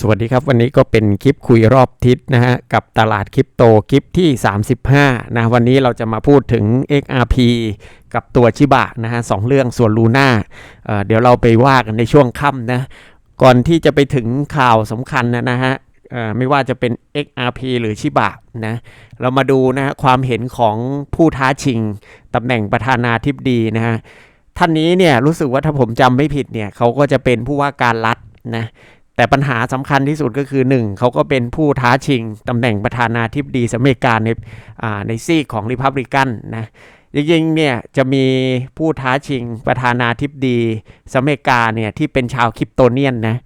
สวัสดีครับ วันนี้ก็เป็นคลิปคุยรอบทิศนะฮะกับตลาดคริปโตคลิปที่ 35 นะวันนี้เราจะมาพูดถึง XRP กับตัวชิบะนะฮะสองเรื่องส่วนลูน่าเเดี๋ยวเราไปว่ากันในช่วงค่ำนะ ก่อนที่จะไปถึงข่าวสำคัญนะนะฮะไม่ว่าจะเป็น XRP หรือชิบะนะเรามาดูนะฮะความเห็นของผู้ท้าชิงตำแหน่งประธานาธิบดีนะฮะท่านนี้เนี่ยรู้สึกว่าถ้าผมจำไม่ผิดเนี่ยเขาก็จะเป็นผู้ว่าการรัฐนะ แต่ปัญหาสำคัญที่สุดก็คือ 1 เขาก็เป็นผู้ท้าชิงตำแหน่งประธานาธิบดีสหรัฐอเมริกาในในซีกของริพับลิกันนะจริงๆเนี่ยจะมีผู้ท้าชิงประธานาธิบดีสหรัฐอเมริกาเนี่ยที่เป็นชาวคริปโตเนียนนะ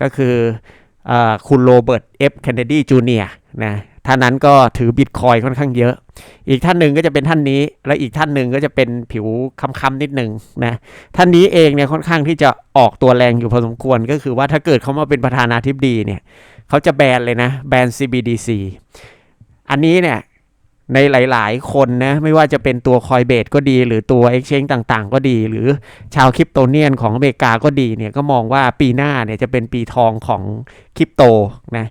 ก็คืออคุณโรเบิร์ตเอฟเคนเนดีจูเนียนะ ท่านนั้นก็ถือบิตคอยค่อนข้างเยอะ อีกท่านหนึ่งก็จะเป็นท่านนี้ และอีกท่านหนึ่งก็จะเป็นผิวค้ำๆนิดหนึ่งนะ ท่านนี้เองเนี่ยค่อนข้างที่จะออกตัวแรงอยู่พอสมควรก็คือว่าถ้าเกิดเขามาเป็นประธานาธิบดีเนี่ยเขาจะแบนเลยนะแบน CBDC อันนี้เนี่ยในหลาย ๆ คนนะไม่ว่าจะเป็นตัวคอยเบ e ก็ดี หรือตัว Exchange ต่าง ๆ ก็ดี หรือชาวคริปโตเนียนของอเมริกาก็ดีเนี่ยก็มองว่าปีหน้าเนี่ยจะเป็นปีทองของคริปโตนะ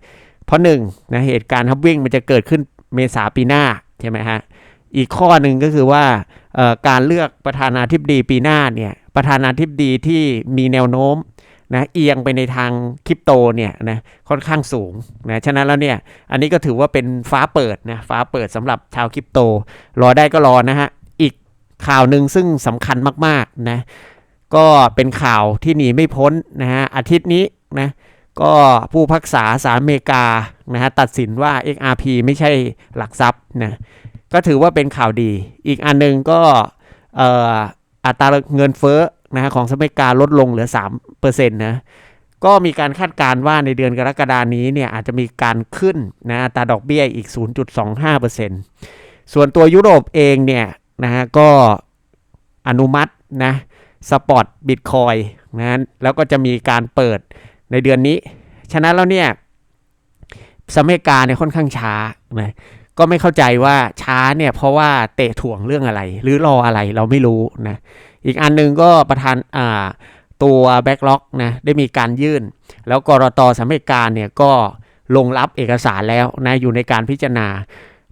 เพราะหนึ่งนะเหตุการณ์ฮับวิ่งมันจะเกิดขึ้นเมษาปีหน้าใช่ไหมฮะอีกข้อหนึ่งก็คือว่าการเลือกประธานาธิบดีปีหน้าเนี่ยประธานาธิบดีที่มีแนวโน้มนะเอียงไปในทางคริปโตเนี่ยนะค่อนข้างสูงนะฉะนั้นแล้วเนี่ยอันนี้ก็ถือว่าเป็นฟ้าเปิดนะฟ้าเปิดสำหรับชาวคริปโต รอได้ก็รอนะฮะอีกข่าวหนึ่งซึ่งสำคัญมากๆนะก็เป็นข่าวที่หนีไม่พ้นนะฮะอาทิตย์นี้นะ ก็ผู้พักษาสารอเมริกานะฮะตัดสินว่า XRP ไม่ใช่หลักทรัพย์นะก็ถือว่าเป็นข่าวดี อีกอันหนึงก็อ,อัตราเงินเฟ้อนะฮะของสหรัฐอเมริกาลดลงเหลือ3%นะก็มีการคาดการณ์ว่าในเดือนกรกฎานี้เนี่ยอาจจะมีการขึ้นนะอัตราดอกเบี้ยอีก 0.25%ส่วนตัวยุโรปเองเนี่ยนะฮะก็อนุมัตินะสปอร์ตบิตคอยนะแล้วก็จะมีการเปิด ในเดือนนี้ ฉะนั้นแล้วเนี่ยสหรัฐอเมริกาเนี่ยค่อนข้างช้านะก็ไม่เข้าใจว่าช้าเนี่ยเพราะว่าเตะถ่วงเรื่องอะไร หรือรออะไรเราไม่รู้นะอีกอันหนึงก็ประธานอ่าตัวแบ็กล็อกนะได้มีการยื่น แล้วกรตสหรัฐอเมริกาเนี่ยก็ลงรับเอกสารแล้วนะอยู่ในการพิจารณา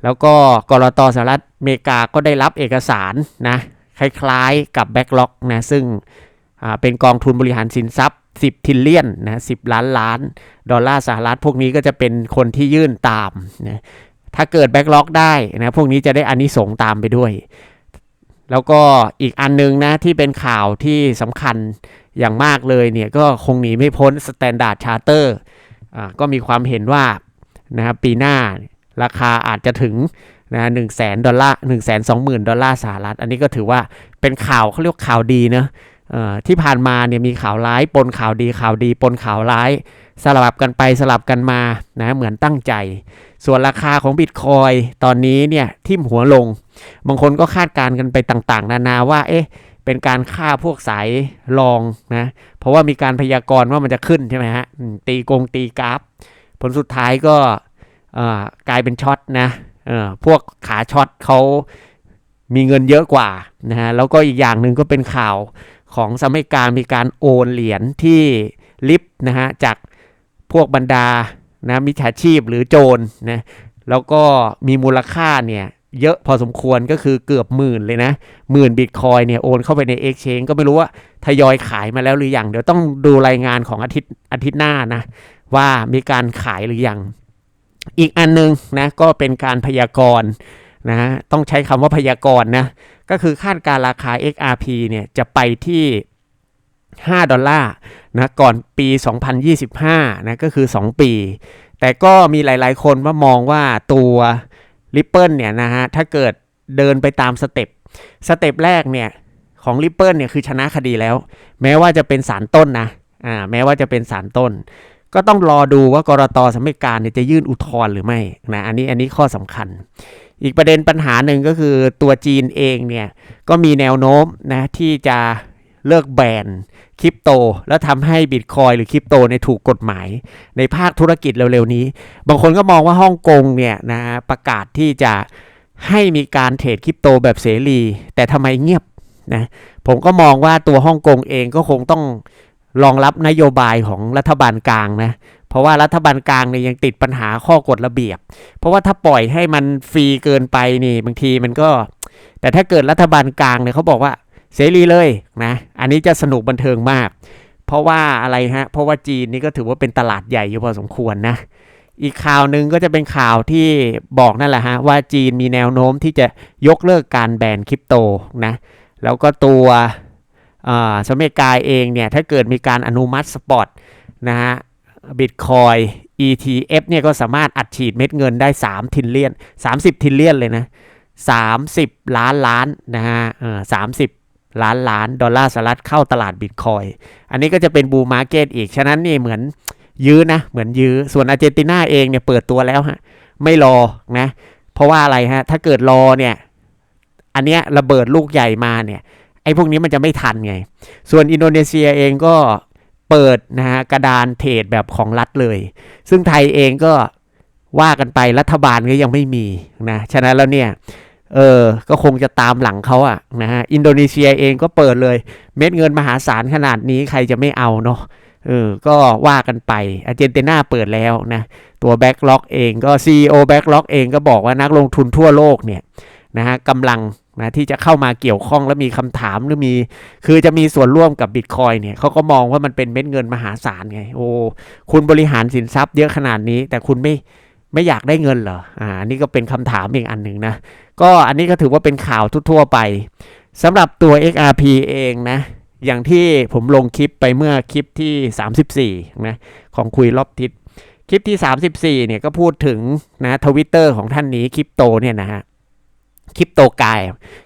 แล้วก็กรตสหรัฐอเมริกาก็ได้รับเอกสารนะคล้ายๆกับแบ็กล็อกนะซึ่งเป็นกองทุนบริหารสินทรัพย์ 10ทิลเลียนนะ10ล้านล้าน ดอลลาร์สหรัฐ พวกนี้ก็จะเป็นคนที่ยื่นตามนะถ้าเกิดแบ็กล็อกได้นะพวกนี้จะได้อานิสงส์ตามไปด้วย แล้วก็อีกอันนึงนะที่เป็นข่าวที่สำคัญอย่างมากเลยเนี่ยก็คงหนีไม่พ้น Standard Charter อ่าก็มีความเห็นว่านะครับปีหน้าราคาอาจจะถึงนะหนึ่งแสนดอลลาร์หนึ่งแสนสองหมื่นดอลลาร์สหรัฐ อันนี้ก็ถือว่าเป็นข่าวเขาเรียกข่าวดีเนะ ที่ผ่านมาเนี่ยมีข่าวร้ายปนข่าวดีข่าวดีปนข่าวร้าย สลับกันไปสลับกันมานะเหมือนตั้งใจ ส่วนราคาของบิตคอยตอนนี้เนี่ยทิ่มหัวลง บางคนก็คาดการณ์กันไปต่างๆ นานาว่าเอ๊ะเป็นการฆ่าพวกสายรองนะเพราะว่ามีการพยากรณ์ว่ามันจะขึ้นใช่ไหมฮะตีกงตีกราฟ ผลสุดท้ายก็กลายเป็นช็อตนะพวกขาช็อตเขามีเงินเยอะกว่านะฮะแล้วก็อีกอย่างหนึ่งก็เป็นข่าว ของสหรัฐอเมริกามีการโอนเหรียญที่ลิฟต์นะฮะจากพวกบรรดานะมิจฉาชีพหรือโจรนะแล้วก็มีมูลค่าเนี่ยเยอะพอสมควรก็คือเกือบหมื่นเลยนะหมื่นบิตคอยเนี่ยโอนเข้าไปใน Exchange ก็ไม่รู้ว่าทยอยขายมาแล้วหรือยังเดี๋ยวต้องดูรายงานของอาทิตย์อาทิตย์หน้านะว่ามีการขายหรือยังอีกอันนึงนะก็เป็นการพยากรณ์ นะต้องใช้คำว่าพยากรณ์นะ ก็คือคาดการราคา XRP เนี่ยจะไปที่ 5 ดอลลาร์นะก่อนปี 2025 นะก็คือ 2 ปี แต่ก็มีหลายๆ คนว่ามองว่าตัว Ripple เนี่ยนะฮะถ้าเกิดเดินไปตามสเต็ปสเต็ปแรกเนี่ยของ Ripple เนี่ยคือชนะคดีแล้ว แม้ว่าจะเป็นสารต้นนะอ่าแม้ว่าจะเป็นสารต้น ก็ต้องรอดูว่ากรตสหรัฐอเมริกาเนี่ยจะยื่นอุทธรณ์หรือไม่นะอันนี้อันนี้ข้อสำคัญ อีกประเด็นปัญหาหนึ่งก็คือตัวจีนเองเนี่ย ก็มีแนวโน้มนะที่จะเลิกแบนคริปโต แล้วทำให้บิตคอยหรือคริปโตเนี่ยถูกกฎหมาย ในภาคธุรกิจเร็วๆนี้ บางคนก็มองว่าฮ่องกงเนี่ยนะประกาศที่จะให้มีการเทรดคริปโตแบบเสรี แต่ทำไมเงียบนะผมก็มองว่าตัวฮ่องกงเองก็คงต้องรองรับนโยบายของรัฐบาลกลางนะ เพราะว่ารัฐบาลกลางเนี่ยยังติดปัญหาข้อกฎระเบียบ เพราะว่าถ้าปล่อยให้มันฟรีเกินไปนี่บางทีมันก็ แต่ถ้าเกิดรัฐบาลกลางเนี่ยเขาบอกว่าเสรีเลยนะอันนี้จะสนุกบันเทิงมาก เพราะว่าอะไรฮะเพราะว่าจีนนี่ก็ถือว่าเป็นตลาดใหญ่อยู่พอสมควรนะอีกข่าวหนึ่งก็จะเป็นข่าวที่บอกนั่นแหละฮะว่าจีนมีแนวโน้มที่จะยกเลิกการแบนคริปโตนะแล้วก็ตัวอ่าสหรัฐอเมริกาเองเนี่ยถ้าเกิดมีการอนุมัติสปอตนะฮะ บิตคอย ETF เนี่ยก็สามารถอัดฉีดเม็ดเงินได้ 3 ทิลเลียน 30 ทิลเลียนเลยนะ 30 ล้านล้านนะฮะเออ30ล้านล้านดอลลาร์สหรัฐเข้าตลาดบิตคอยอันนี้ก็จะเป็นบูมมาร์เก็ตอีก ฉะนั้นนี่เหมือนยื้อนะ เหมือนยื้อ ส่วนอาร์เจนตินาเองเนี่ยเปิดตัวแล้วฮะ ไม่รอนะ เพราะว่าอะไรฮะ ถ้าเกิดรอเนี่ย อันเนี้ยระเบิดลูกใหญ่มาเนี่ย ไอ้พวกนี้มันจะไม่ทันไง ส่วนอินโดนีเซียเองก็ เปิดนะฮะกระดานเทรดแบบของรัฐเลย ซึ่งไทยเองก็ว่ากันไปรัฐบาลก็ยังไม่มีนะฉะนั้นแล้วเนี่ยเออก็คงจะตามหลังเขาอะนะฮะอินโดนีเซียเองก็เปิดเลย เม็ดเงินมหาศาลขนาดนี้ใครจะไม่เอาเนาะเออก็ว่ากันไปอาร์เจนตินาเปิดแล้วนะตัวแบ็กล็อกเองก็ CEO แบ็กล็อกเองก็บอกว่านักลงทุนทั่วโลกเนี่ยนะฮะกำลัง นะที่จะเข้ามาเกี่ยวข้องและมีคำถามหรือมี คือจะมีส่วนร่วมกับบิตคอยเนี่ยเขาก็มองว่ามันเป็นเม็ดเงินมหาศาลไง โอ้คุณบริหารสินทรัพย์เยอะขนาดนี้ แต่คุณไม่ไม่อยากได้เงินเหรออ่านนี้ก็เป็นคำถามอีกอันหนึ่งนะ ก็อันนี้ก็ถือว่าเป็นข่าวทั่วๆไปสำหรับตัว XRP เองนะ อย่างที่ผมลงคลิปไปเมื่อคลิปที่ 34นะของคุยรอบทิศคลิปที่ 34เนี่ยก็พูดถึงนะทวิตเตอร์ของท่านนี้คริปโตเนี่ยนะฮะ คริปโตกาย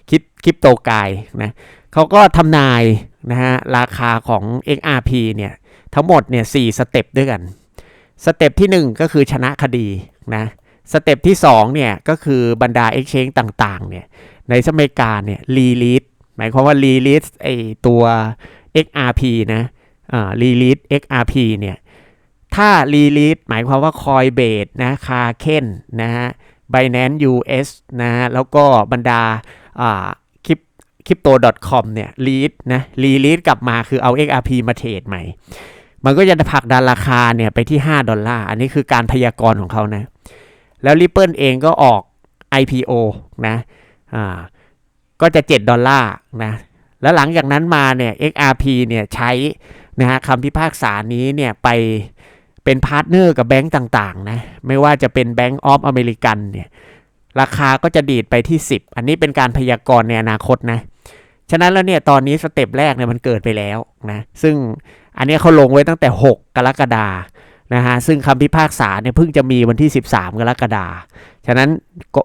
คริปคริปโตกายนะเขาก็ทำนายนะฮะราคาของ XRP เนี่ยทั้งหมดเนี่ยสสเต็ปด้วยกันสเต็ปที่ 1 ก็คือชนะคดีนะสเต็ปที่2เนี่ยก็คือบรรดา Exchange ต่างๆเนี่ยในสหรัฐอเมริกาเนี่ยรีลิสหมายความว่ารีลิสไอตัว XRP นะอ่ารีลิส XRP เนี่ยถ้า release หมายความว่า Coinbase นะ Kraken นะฮะ Binance US นะฮะแล้วก็บรรดาอ่า crypto.com เนี่ย lead นะ release กลับมาคือเอา XRP มาเทรดใหม่ มันก็จะผลักดันราคาเนี่ยไปที่ 5 ดอลลาร์ อันนี้คือการพยากรณ์ของเขานะ แล้ว Ripple เองก็ออก IPO นะอ่าก็จะ 7 ดอลลาร์นะแล้วหลังจากนั้นมาเนี่ย XRP เนี่ยใช้นะฮะคำพิพากษานี้เนี่ยไป เป็นพาร์ทเนอร์กับแบงก์ต่างๆนะไม่ว่าจะเป็นแบงก์ออฟอเมริกันเนี่ยราคาก็จะดีดไปที่ 10 อันนี้เป็นการพยากรณ์ในอนาคตนะฉะนั้นแล้วเนี่ยตอนนี้สเต็ปแรกเนี่ยมันเกิดไปแล้วนะซึ่งอันนี้เขาลงไว้ตั้งแต่ 6 กรกฎานะฮะซึ่งคำพิพากษาเนี่ยเพิ่งจะมีวันที่ 13 กรกฎาฉะนั้น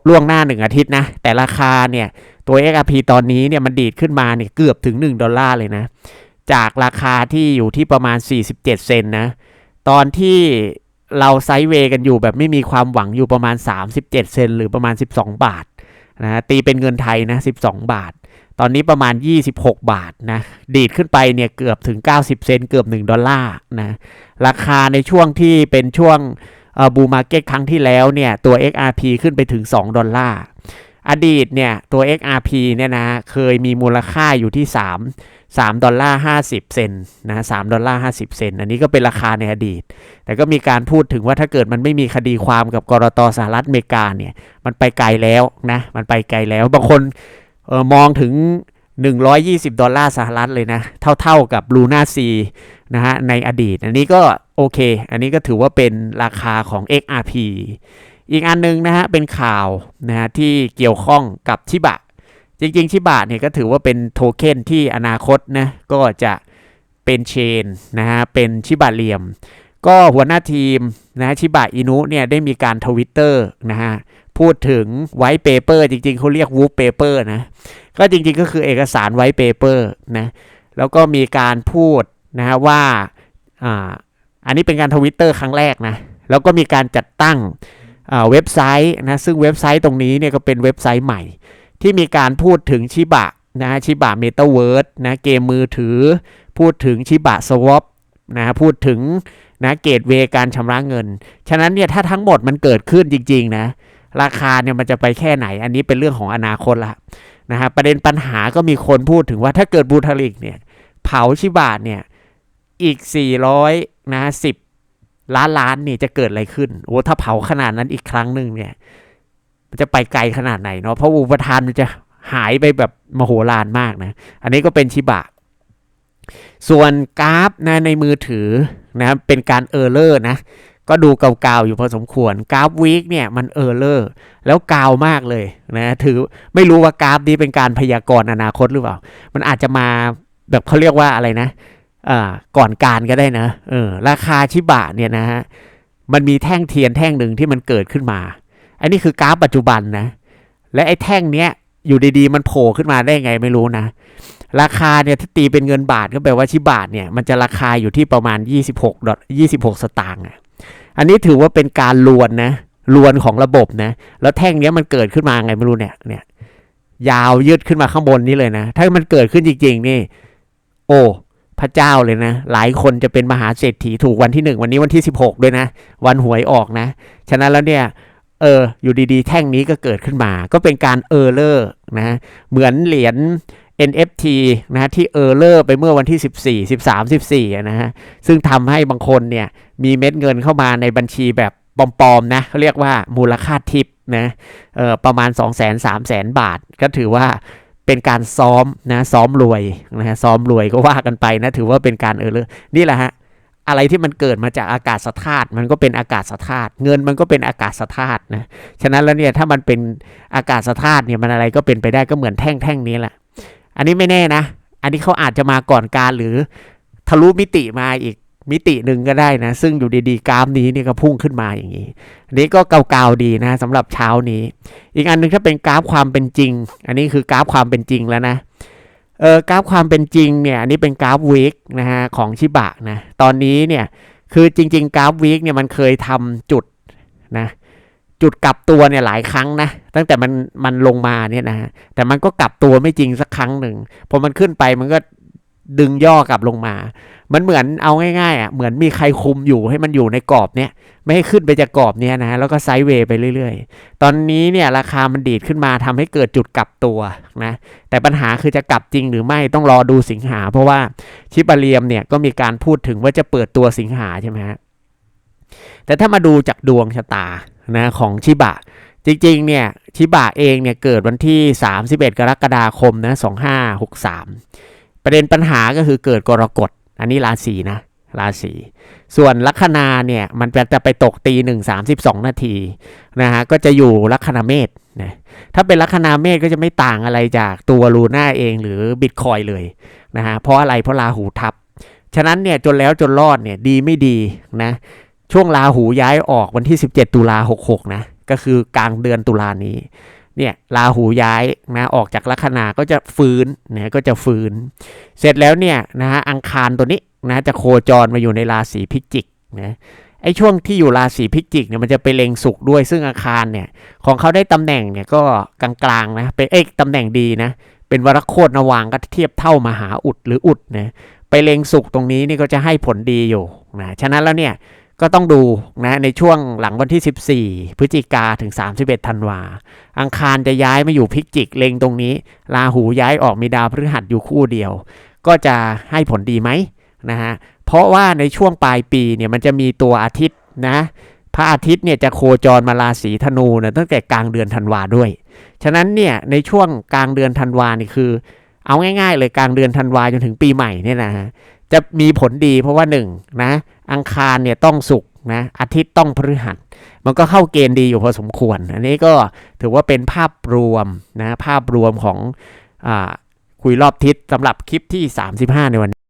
ล่วงหน้า 1 อาทิตย์นะ แต่ราคาเนี่ยตัว XRP ตอนนี้เนี่ยมันดีดขึ้นมาเนี่ยเกือบถึง 1 ดอลลาร์เลยนะ จากราคาที่อยู่ที่ประมาณ 47 เซนนะ ตอนที่เราไซด์เวย์กันอยู่แบบไม่มีความหวังอยู่ประมาณ 37 เซนหรือประมาณ 12 บาทนะตีเป็นเงินไทยนะ 12 บาท ตอนนี้ประมาณ 26 บาทนะ ดีดขึ้นไปเนี่ยเกือบถึง 90 เซนเกือบ 1 ดอลลาร์นะ ราคาในช่วงที่เป็นช่วงบูมาร์เก็ตครั้งที่แล้วเนี่ย ตัว XRP ขึ้นไปถึง 2 ดอลลาร์ อดีตเนี่ยตัว XRP เนี่ยนะเคยมีมูลค่าอยู่ที่ 3 3ดอลลาร์50 เซนนะ3ดอลลาร์50 เซนอันนี้ก็เป็นราคาในอดีต แต่ก็มีการพูดถึงว่าถ้าเกิดมันไม่มีคดีความกับกรตสหรัฐอเมริกาเนี่ยมันไปไกลแล้วนะมันไปไกลแล้วบางคนออมองถึง 120 ดอลลาร์สหรัฐเลยนะ เท่าๆกับลูน่าซีนะฮะในอดีต อันนี้ก็โอเค อันนี้ก็ถือว่าเป็นราคาของ XRP อีกอันนึงนะฮะเป็นข่าวนะฮะที่เกี่ยวข้องกับชิบะ จริงๆ ชิบะเนี่ยก็ถือว่าเป็นโทเค็นที่อนาคตนะก็จะเป็นเชนนะฮะเป็นชิบะเหลี่ยม ก็หัวหน้าทีมนะชิบะอินุเนี่ยได้มีการทวิตเตอร์นะฮะพูดถึงไวท์เปเปอร์จริงๆเขาเรียกวูฟเปเปอร์นะก็จริงๆก็คือเอกสารไวท์เปเปอร์นะแล้วก็มีการพูดนะฮะว่าอ่าอันนี้เป็นการทวิตเตอร์ครั้งแรกนะแล้วก็มีการจัดตั้ง เว็บไซต์นะซึ่งเว็บไซต์ตรงนี้เนี่ยก็เป็นเว็บไซต์ใหม่ ที่มีการพูดถึงชิบะนะชิบะเมตาเวิร์ดนะเกมมือถือ พูดถึงชิบะสวอปนะพูดถึงนะเกตเวการชำระเงิน ฉะนั้นเนี่ยถ้าทั้งหมดมันเกิดขึ้นจริงๆนะราคาเนี่ยมันจะไปแค่ไหน อันนี้เป็นเรื่องของอนาคตละนะฮะประเด็นปัญหาก็มีคนพูดถึงว่าถ้าเกิดบูทาริกเนี่ยเผาชิบะเนี่ยอีก 400นะ10 ล้านล้านนี่จะเกิดอะไรขึ้นโอ้ถ้าเผาขนาดนั้นอีกครั้งหนึ่งเนี่ย มันจะไปไกลขนาดไหนเนาะเพราะอุปทานมันจะหายไปแบบมโหฬารมากนะ อันนี้ก็เป็นชิบะ ส่วนกราฟนะในมือถือนะเป็นการเออร์เลอร์นะ ก็ดูเก่าๆอยู่พอสมควรกราฟวีคเนี่ยมันเออร์เลอร์แล้วกาวมากเลยนะถือไม่รู้ว่ากราฟนี้เป็นการพยากรณ์อนาคตหรือเปล่า มันอาจจะมาแบบเขาเรียกว่าอะไรนะ ก่อนการก็ได้นะเออราคาชิบะเนี่ยนะฮะมันมีแท่งเทียนแท่งหนึ่งที่มันเกิดขึ้นมา อันนี้คือกราฟปัจจุบันนะ และไอ้แท่งเนี้ยอยู่ดีๆ มันโผล่ขึ้นมาได้ไงไม่รู้นะ ราคาเนี่ยถ้าตีเป็นเงินบาทก็แปลว่าชิบาทเนี่ยมันจะราคาอยู่ที่ประมาณ 26ดอล26 สตางค์อะอันนี้ถือว่าเป็นการลวนนะลวนของระบบนะ แล้วแท่งเนี้ยมันเกิดขึ้นมาไงไม่รู้เนี่ยเนี่ย ยาวยืดขึ้นมาข้างบนนี้เลยนะ ถ้ามันเกิดขึ้นจริงๆนี่ โอ้ พระเจ้าเลยนะ หลายคนจะเป็นมหาเศรษฐีถูกวันที่หนึ่งวันนี้วันที่16ด้วยนะ วันหวยออกนะ ฉะนั้นแล้วเนี่ยเอออยู่ดีๆ แท่งนี้ก็เกิดขึ้นมา ก็เป็นการเออร์เลอร์นะเหมือนเหรียญ NFT นะฮะที่เออร์เลอร์ไปเมื่อวันที่ 14 13 14นะฮะซึ่งทำให้บางคนเนี่ยมีเม็ดเงินเข้ามาในบัญชีแบบปลอมๆนะเขาเรียกว่ามูลค่าทิปนะเออประมาณ 2 0 0 0 0 0 3 0 0 0 0บาท ก็ถือว่า เป็นการซ้อมนะซ้อมรวยนะฮะซ้อมรวยก็ว่ากันไปนะถือว่าเป็นการเออเลอนี่แหละฮะอะไรที่มันเกิดมาจากอากาศธาตุมันก็เป็นอากาศธาตุเงินมันก็เป็นอากาศธาตุนะฉะนั้นแล้วเนี่ยถ้ามันเป็นอากาศธาตุเนี่ยมันอะไรก็เป็นไปได้ก็เหมือนแท่งแท่งนี้แหละ อันนี้ไม่แน่นะ อันนี้เขาอาจจะมาก่อนการหรือทะลุมิติมาอีก มิติหนึ่งก็ได้นะ ซึ่งอยู่ดีๆกราฟนี้นี่ก็พุ่งขึ้นมาอย่างนี้อันนี้ก็เก่าๆดีนะสำหรับเช้านี้ อีกอันหนึงถ้าเป็นกราฟความเป็นจริง อันนี้คือกราฟความเป็นจริงแล้วนะเออกราฟความเป็นจริงเนี่ยอันนี้เป็นกราฟวีคนะฮะของชิบะนะตอนนี้เนี่ยคือจริง ๆกราฟวีคเนี่ยมันเคยทำจุดนะจุดกลับตัวเนี่ยหลายครั้งนะตั้งแต่มันมันลงมาเนี่ยนะแต่มันก็กลับตัวไม่จริงสักครั้งหนึ่งพอมันขึ้นไปมันก็ ดึงย่อกลับลงมา มันเหมือนเอาง่ายๆอะ เหมือนมีใครคุมอยู่ให้มันอยู่ในกรอบเนี่ยไม่ให้ขึ้นไปจากกรอบเนี่ยนะ แล้วก็ไซด์เวย์ไปเรื่อยๆ ตอนนี้เนี่ยราคามันดีดขึ้นมาทำให้เกิดจุดกลับตัวนะ แต่ปัญหาคือจะกลับจริงหรือไม่ต้องรอดูสิงหา เพราะว่าชิบาเรียมเนี่ยก็มีการพูดถึงว่าจะเปิดตัวสิงหาใช่ไหมฮะ แต่ถ้ามาดูจากดวงชะตานะของชิบะจริงๆ เนี่ยชิบะเองเนี่ยเกิดวันที่ 31 กรกฎาคมนะ2563 ประเด็นปัญหาก็คือเกิดกรกฎ อันนี้ราศีนะ ราศีส่วนลัคนาเนี่ยมันจะไปตกตีหนึ่งสามสิบสองนาทีนะฮะก็จะอยู่ลัคนาเมษนะถ้าเป็นลัคนาเมษก็จะไม่ต่างอะไรจากตัวลูน่าเองหรือบิตคอยเลยนะฮะเพราะอะไรเพราะราหูทับ ฉะนั้นเนี่ยจนแล้วจนรอดเนี่ยดีไม่ดีนะช่วงราหูย้ายออกวันที่ 17 ตุลา66นะก็คือกลางเดือนตุลานี้ เนี่ยราหูย้ายนะออกจากลัคนาก็จะฟื้นนะก็จะฟื้น เสร็จแล้วเนี่ยนะฮะอังคารตัวนี้นะจะโคจรมาอยู่ในราศีพิจิกนะไอ้ช่วงที่อยู่ราศีพิจิกเนี่ยมันจะไปเล็งสุขด้วยซึ่งอาคารเนี่ยของเขาได้ตำแหน่งเนี่ยก็กลางๆนะเป็นเอกตำแหน่งดีนะเป็นวรโคตรนวางก็เทียบเท่ามหาอุดหรืออุดนะไปเล็งสุขตรงนี้นี่ก็จะให้ผลดีอยู่นะฉะนั้นแล้วเนี่ย ก็ต้องดูนะในช่วงหลังวันที่ 14 พฤศจิกาถึง 31 ธันวา อังคารจะย้ายมาอยู่พิกจิกเลงตรงนี้ราหูย้ายออกมีดาวพฤหัสอยู่คู่เดียว ก็จะให้ผลดีไหมนะฮะเพราะว่าในช่วงปลายปีเนี่ยมันจะมีตัวอาทิตย์นะพระอาทิตย์เนี่ยจะโคจรมาราศีธนูนะตั้งแต่กลางเดือนธันวาด้วย ฉะนั้นเนี่ยในช่วงกลางเดือนธันวานี่คือ เอาง่าย ๆ เลยกลางเดือนธันวาจนถึงปีใหม่เนี่ยนะฮะ จะมีผลดีเพราะว่าหนึ่งนะอังคารเนี่ยต้องสุกนะอาทิตย์ต้องพฤหัส มันก็เข้าเกณฑ์ดีอยู่พอสมควร อันนี้ก็ถือว่าเป็นภาพรวมนะภาพรวมของอคุยรอบทิศสำหรับคลิปที่ 35 ในวันนี้